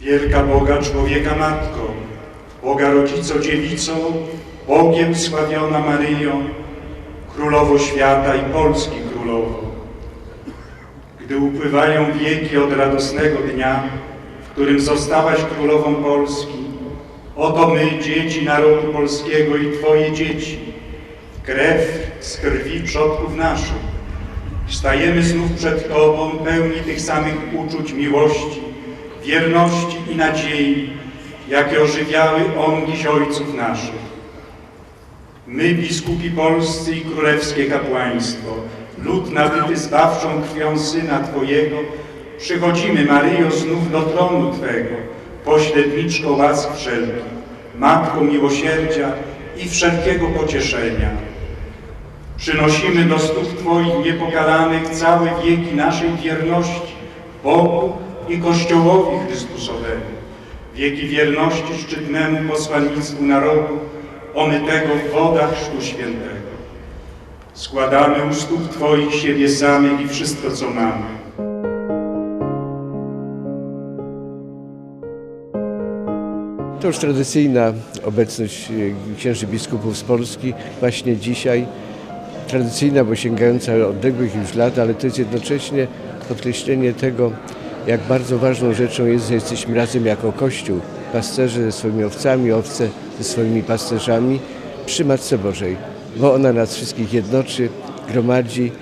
Wielka Boga człowieka Matką, Boga Rodzico Dziewicą, Bogiem sławiona Maryjo, Królowo Świata i Polski Królowo. Gdy upływają wieki od radosnego dnia, w którym zostałaś Królową Polski, oto my, dzieci narodu polskiego i Twoje dzieci, krew z krwi przodków naszych, Stajemy znów przed Tobą pełni tych samych uczuć miłości, wierności i nadziei, jakie ożywiały ongiś ojców naszych. My, biskupi polscy i królewskie kapłaństwo, lud nabyty zbawczą krwią Syna Twojego, przychodzimy, Maryjo, znów do tronu Twego, pośredniczko łask wszelkich, Matko miłosierdzia i wszelkiego pocieszenia. Przynosimy do stóp Twoich niepokalanych całe wieki naszej wierności Bogu i Kościołowi Chrystusowemu, wieki wierności szczytnemu posłannictwu narodu, omytego w wodach Chrztu Świętego. Składamy u stóp Twoich siebie samych i wszystko, co mamy. To już tradycyjna obecność e, księży biskupów z Polski właśnie dzisiaj. Tradycyjna, bo sięgająca odległych już lat, ale to jest jednocześnie podkreślenie tego, jak bardzo ważną rzeczą jest, że jesteśmy razem jako Kościół, pasterze ze swoimi owcami, owce ze swoimi pasterzami przy Matce Bożej, bo ona nas wszystkich jednoczy, gromadzi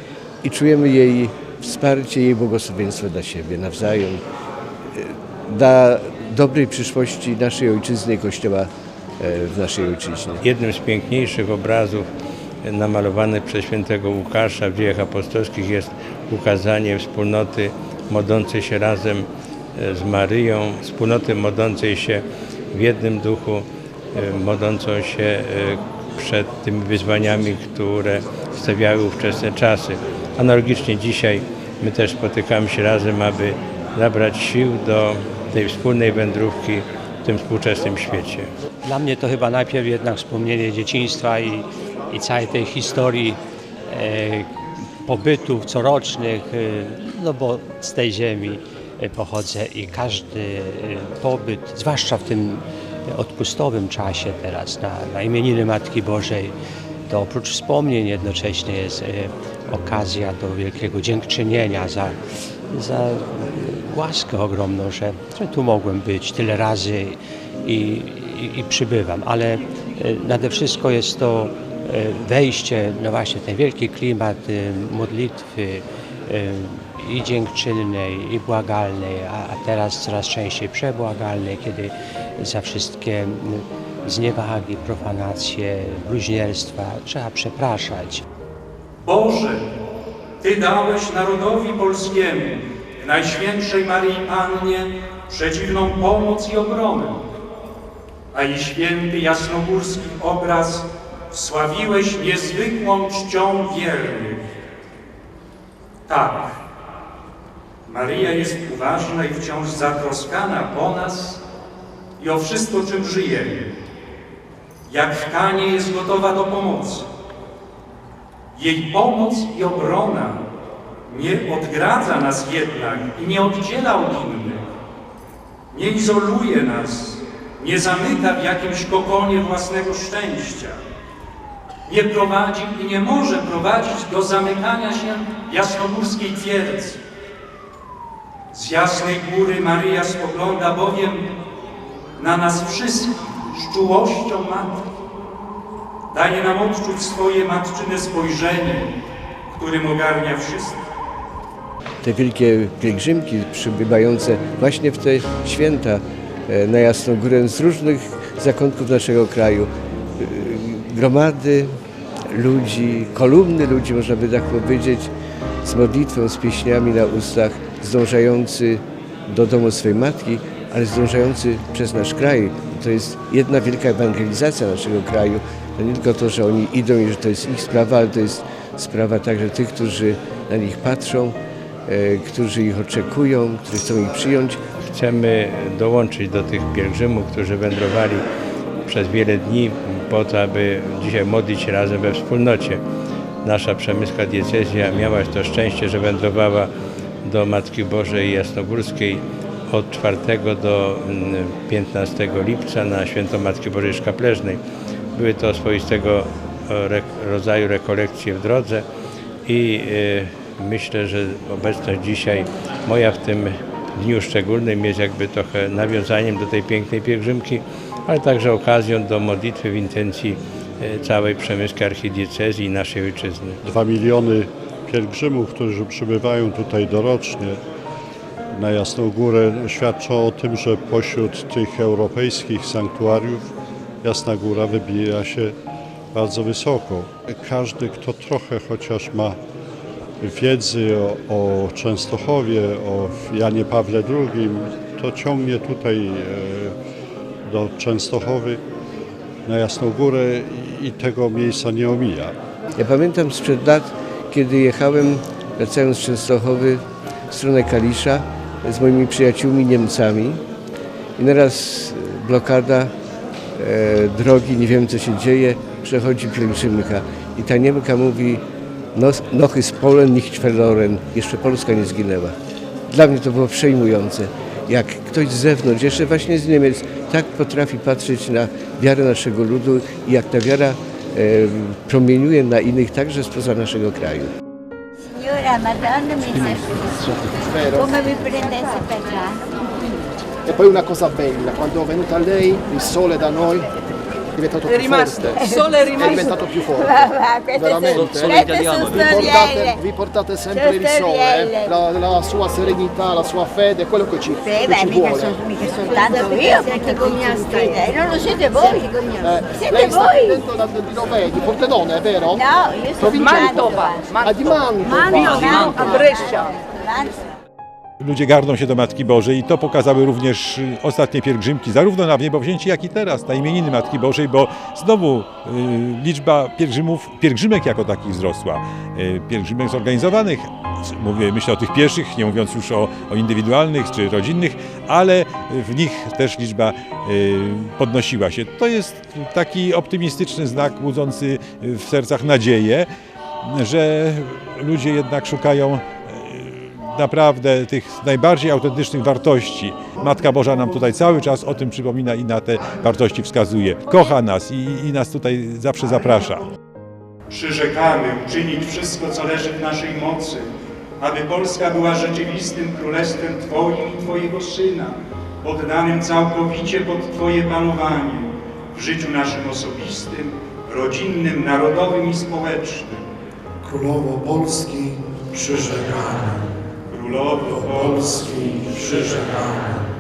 i czujemy jej wsparcie, jej błogosławieństwo dla siebie nawzajem dla dobrej przyszłości naszej ojczyzny i Kościoła e, w naszej ojczyźnie. Jednym z piękniejszych obrazów namalowanych przez świętego Łukasza w dziejach apostolskich jest ukazanie wspólnoty modlącej się razem e, z Maryją, wspólnoty modlącej się w jednym duchu, e, modlącą się e, przed tymi wyzwaniami, które stawiały ówczesne czasy. Analogicznie dzisiaj my też spotykamy się razem, aby nabrać sił do tej wspólnej wędrówki w tym współczesnym świecie. Dla mnie to chyba najpierw jednak wspomnienie dzieciństwa i, i całej tej historii e, pobytów corocznych, e, no bo z tej ziemi e, pochodzę i każdy e, pobyt, zwłaszcza w tym odpustowym czasie teraz na, na imieniny Matki Bożej, to oprócz wspomnień jednocześnie jest e, okazja do wielkiego dziękczynienia za, za łaskę ogromną, że, że tu mogłem być tyle razy i, i, i przybywam, ale nade wszystko jest to wejście, no właśnie ten wielki klimat modlitwy i dziękczynnej, i błagalnej, a, a teraz coraz częściej przebłagalnej, kiedy za wszystkie zniewagi, profanacje, bluźnierstwa trzeba przepraszać. Boże, Ty dałeś narodowi polskiemu, Najświętszej Maryi Pannie, przeciwną pomoc i obronę, a jej święty jasnogórski obraz wsławiłeś niezwykłą czcią wiernych. Tak, Maryja jest uważna i wciąż zatroskana po nas i o wszystko, czym żyjemy. Jak w Kanie jest gotowa do pomocy. Jej pomoc i obrona nie odgradza nas jednak i nie oddziela od innych. Nie izoluje nas, nie zamyka w jakimś kokonie własnego szczęścia. Nie prowadzi i nie może prowadzić do zamykania się jasnogórskiej twierdzy. Z jasnej góry Maryja spogląda bowiem na nas wszystkich z czułością matki. Daje nam odczuć swoje matczyne spojrzenie, którym ogarnia wszystko. Te wielkie pielgrzymki przybywające właśnie w te święta e, na Jasną Górę z różnych zakątków naszego kraju. E, Gromady ludzi, kolumny ludzi, można by tak powiedzieć, z modlitwą, z pieśniami na ustach, zdążający do domu swojej matki, ale zdążający przez nasz kraj. To jest jedna wielka ewangelizacja naszego kraju. To nie tylko to, że oni idą i że to jest ich sprawa, ale to jest sprawa także tych, którzy na nich patrzą, e, którzy ich oczekują, którzy chcą ich przyjąć. Chcemy dołączyć do tych pielgrzymów, którzy wędrowali przez wiele dni po to, aby dzisiaj modlić się razem we wspólnocie. Nasza przemyska diecezja miała to szczęście, że wędrowała do Matki Bożej Jasnogórskiej od 4 do mm, 15 lipca na Święto Matki Bożej Szkapleżnej. Były to swoistego e, rodzaju rekolekcje w drodze i e, myślę, że obecność dzisiaj moja w tym dniu szczególnym jest jakby trochę nawiązaniem do tej pięknej pielgrzymki, ale także okazją do modlitwy w intencji e, całej przemyskiej archidiecezji i naszej ojczyzny. Dwa miliony pielgrzymów, którzy przybywają tutaj dorocznie na Jasną Górę, świadczą o tym, że pośród tych europejskich sanktuariów Jasna Góra wybija się bardzo wysoko. Każdy, kto trochę chociaż ma wiedzy o, o Częstochowie, o Janie Pawle II, to ciągnie tutaj e, do Częstochowy na Jasną Górę i- i tego miejsca nie omija. Ja pamiętam sprzed lat, kiedy jechałem, wracając z Częstochowy w stronę Kalisza z moimi przyjaciółmi Niemcami. I naraz blokada e, drogi, nie wiem co się dzieje, przechodzi pielgrzymka. I ta Niemka mówi "Nos- noch ist Polen nicht verloren, jeszcze Polska nie zginęła. Dla mnie to było przejmujące, jak ktoś z zewnątrz, jeszcze właśnie z Niemiec, tak potrafi patrzeć na wiarę naszego ludu i jak ta wiara promieniuje na innych także spoza naszego kraju. Signora, Madonna mi come vi prendesse per là? E poi una cosa bella, quando è venuta lei, il sole da noi diventato più forte. Il sole è rimasto. È diventato più forte. Queste Veramente. sono, queste sono Vi portate, vi portate sempre il sole, eh? la, la sua serenità, la sua fede, quello che ci, Sì, che beh, ci mica, vuole. so- mica soltanto io, perché fede. non lo siete voi. Eh, Siete lei sta voi. da, di dove? Di Pordenone, è vero? No, io sono Provincia di Mantova. Ah, di Mantova. Mantova, a Brescia. Ludzie garną się do Matki Bożej i to pokazały również ostatnie pielgrzymki, zarówno na Wniebowzięcie, jak i teraz, na imieniny Matki Bożej, bo znowu y, liczba pielgrzymów, pielgrzymek jako takich wzrosła. Y, pielgrzymek zorganizowanych, mówię, myślę o tych pieszych, nie mówiąc już o, o indywidualnych czy rodzinnych, ale w nich też liczba y, podnosiła się. To jest taki optymistyczny znak budzący w sercach nadzieję, że ludzie jednak szukają naprawdę tych najbardziej autentycznych wartości. Matka Boża nam tutaj cały czas o tym przypomina i na te wartości wskazuje. Kocha nas i, i nas tutaj zawsze zaprasza. Przyrzekamy uczynić wszystko, co leży w naszej mocy, aby Polska była rzeczywistym królestwem Twoim i Twojego Syna, poddanym całkowicie pod Twoje panowanie w życiu naszym osobistym, rodzinnym, narodowym i społecznym. Królowo Polski przyrzekamy. Królowo Polski, przyrzekamy.